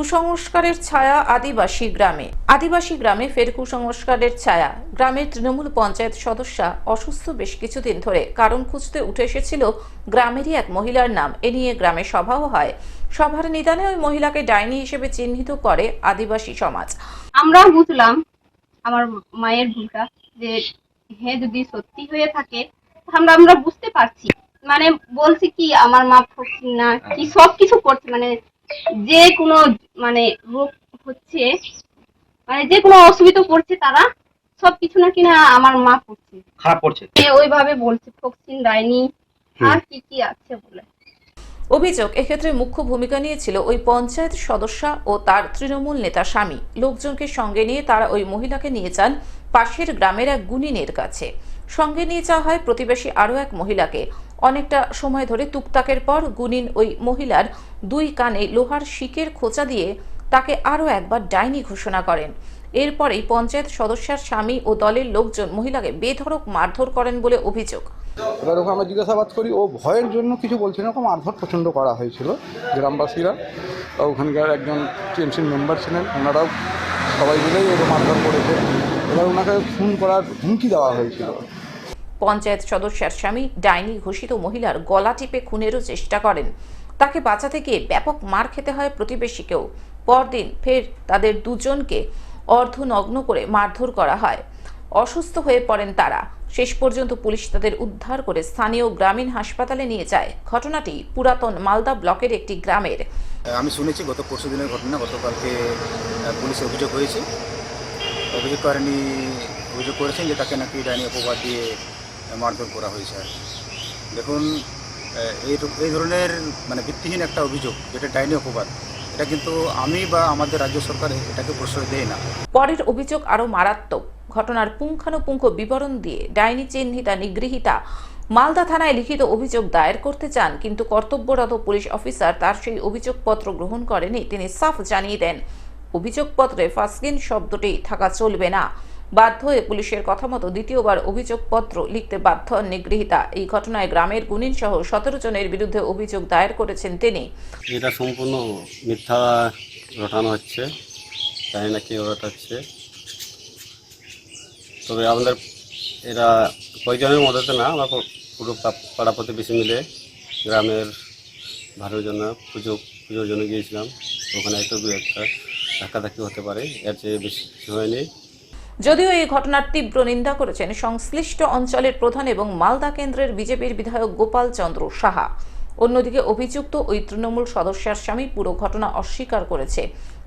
কুসংস্কারের ছায়া আদিবাসী গ্রামে। আদিবাসী গ্রামে ফের কুসংস্কারের ছায়া। গ্রামের তৃণমূল পঞ্চায়েত সদস্যা অসুস্থ বেশ কিছুদিন ধরে। কারণ খুঁজতে উঠে এসেছিল গ্রামেরই এক মহিলার নাম। এ নিয়ে গ্রামে সভাও হয়। সভার নিদানে ওই মহিলাকে ডাইনি হিসেবে চিহ্নিত করে আদিবাসী সমাজ। আমরা বুঝলাম আমার মায়ের ভুলটা যে হ্যাঁ যদি সত্যি হয়ে থাকে, আমরা আমরা বুঝতে পারছি। মানে বলছি কি, আমার মা না, কি সব কিছু করছে। মানে যে কোনো মানে রোগ হচ্ছে মানে যে কোনো অসুবিধা পড়ছে তারা সব কিছু না কিনা আমার মা করছে। খারাপ করছে। ওইভাবে বলছে ফকসিন ডাইনি আর কি কি আছে বলে। অভিযোগ এক্ষেত্রে মুখ্য ভূমিকা নিয়েছিল ওই পঞ্চায়েত সদস্যা ও তার তৃণমূল নেতা স্বামী। লোকজনকে সঙ্গে নিয়ে তারা ওই মহিলাকে নিয়ে যান পাশের গ্রামের এক গুণিনের কাছে। সঙ্গে নিয়ে যাওয়া হয় প্রতিবেশী আরও এক মহিলাকে। অনেকটা সময় ধরে তুকতাকের পর গুনিন ওই মহিলার দুই কানে লোহার শিকের খোঁচা দিয়ে তাকে আরও একবার ডাইনি ঘোষণা করেন। এরপরেই পঞ্চায়েত সদস্যার স্বামী ও দলের লোকজন মহিলাকে বেধড়ক মারধর করেন বলে অভিযোগ। এবার ওকে আমরা জিজ্ঞাসাবাদ করি, ও ভয়ের জন্য কিছু বলছে না, ওকে মারধর প্রচণ্ড করা হয়েছিল গ্রামবাসীরা। ওখানকার একজন টিএমসির মেম্বার ছিলেন, ওনারাও সবাই মিলেই ওকে মারধর করেছে। এবার ওনাকে খুন করার হুমকি দেওয়া হয়েছিল। পঞ্চায়েত সদস্যার স্বামী ডাইনি ঘোষিত মহিলার গলা টিপে খুনেরও চেষ্টা করেন। তাকে বাঁচাতে গিয়ে ব্যাপক মার খেতে হয় প্রতিবেশীকেও। পরদিন ফের তাদের দুজনকে অর্ধনগ্ন করে মারধর করা হয়। অসুস্থ হয়ে পড়েন তারা। শেষ পর্যন্ত পুলিশ তাদের উদ্ধার করে স্থানীয় গ্রামীণ হাসপাতালে নিয়ে যায়। ঘটনাটি পুরাতন মালদা ব্লকের একটি গ্রামের। আমি শুনেছি, গত পরশু দিনের ঘটনা, গতকালকে পুলিশে অভিযোগ হয়েছে। অভিযোগ করেনি অভিযোগ করেছেন যে তাকে নাকি ডাইনি অপবাদ দিয়ে মারধর করা হয়েছে। দেখুন এই এই ধরনের মানে ভিত্তিহীন একটা অভিযোগ, যেটা ডাইনি অপবাদ, এটা কিন্তু আমি বা আমাদের রাজ্য সরকার এটাকে প্রশ্রয় দেয় না। পরের অভিযোগ আরও মারাত্মক। ঘটনার পুঙ্খানুপুঙ্খ বিবরণ দিয়ে ডাইনি চিহ্নিতা নিগৃহীতা মালদা থানায় লিখিত অভিযোগ দায়ের করতে চান, কিন্তু কর্তব্যরত পুলিশ অফিসার তার সেই অভিযোগপত্র গ্রহণ করেনি, তিনি সাফ জানিয়ে দেন। অভিযোগপত্রে ফাসকিন শব্দটি থাকা চলবে না। বাধ্য হয়ে পুলিশের কথা মতো দ্বিতীয়বার অভিযোগপত্র লিখতে বাধ্য হন নিগৃহীতা এই ঘটনায় গ্রামের গুণিন সহ সতেরো জনের বিরুদ্ধে অভিযোগ দায়ের করেছেন তিনি। এটা সম্পূর্ণ মিথ্যা রটানো হচ্ছে। জানি না কে রটাচ্ছে। তবে আমাদের এরা কয়েকজনের মদতে না, আমরা পুরো পাড়া প্রতিবেশী মিলে গ্রামের ভালোর জন্য পুজো, পুজোর জন্য গিয়েছিলাম। ওখানে একটু দু একটা ধাক্কাধাক্কি হতে পারে, এর চেয়ে বেশি হয়নি। যদিও এই ঘটনার তীব্র নিন্দা করেছেন সংশ্লিষ্ট অঞ্চলের প্রধান এবং মালদা কেন্দ্রের বিজেপির বিধায়ক গোপাল চন্দ্র সাহা। অন্যদিকে অভিযুক্ত ওই তৃণমূল সদস্যার স্বামী পুরো ঘটনা অস্বীকার করেছে।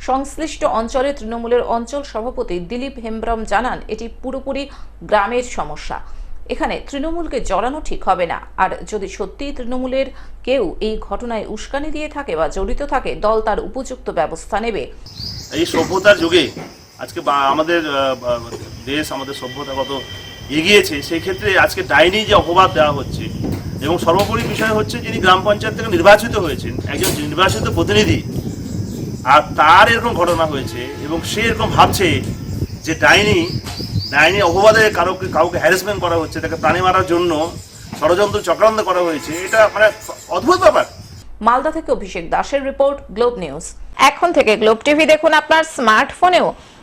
সংশ্লিষ্ট অঞ্চলে তৃণমূলের অঞ্চল সভাপতি দিলীপ হেমব্রম জানান, এটি পুরোপুরি গ্রামের সমস্যা। এখানে তৃণমূলকে জড়ানো ঠিক হবে না। আর যদি সত্যিই তৃণমূলের কেউ এই ঘটনায় উস্কানি দিয়ে থাকে বা জড়িত থাকে, দল তার উপযুক্ত ব্যবস্থা নেবে। এই সভ্যতার যুগে আজকে আমাদের দেশ, আমাদের সভ্যতা কত এগিয়েছে সেই ক্ষেত্রে আজকে ডাইনি যে অপবাদ দেওয়া হচ্ছে, এবং সর্বোপরি বিষয় হচ্ছে যিনি গ্রাম পঞ্চায়েত থেকে নির্বাচিত হয়েছেন, একজন নির্বাচিত প্রতিনিধি, আর তার এরকম ঘটনা হয়েছে, এবং সে এরকম ভাবছে যে ডাইনি ডাইনি অপবাদে কারোকে, কাউকে হ্যারাসমেন্ট করা হচ্ছে, তাকে প্রাণী মারার জন্য ষড়যন্ত্র চক্রান্ত করা হয়েছে, এটা মানে অদ্ভুত ব্যাপার। মালদা থেকে অভিষেক দাসের রিপোর্ট, গ্লোব নিউজ। এখন থেকে গ্লোব টিভি দেখুন আপনার স্মার্টফোনেও।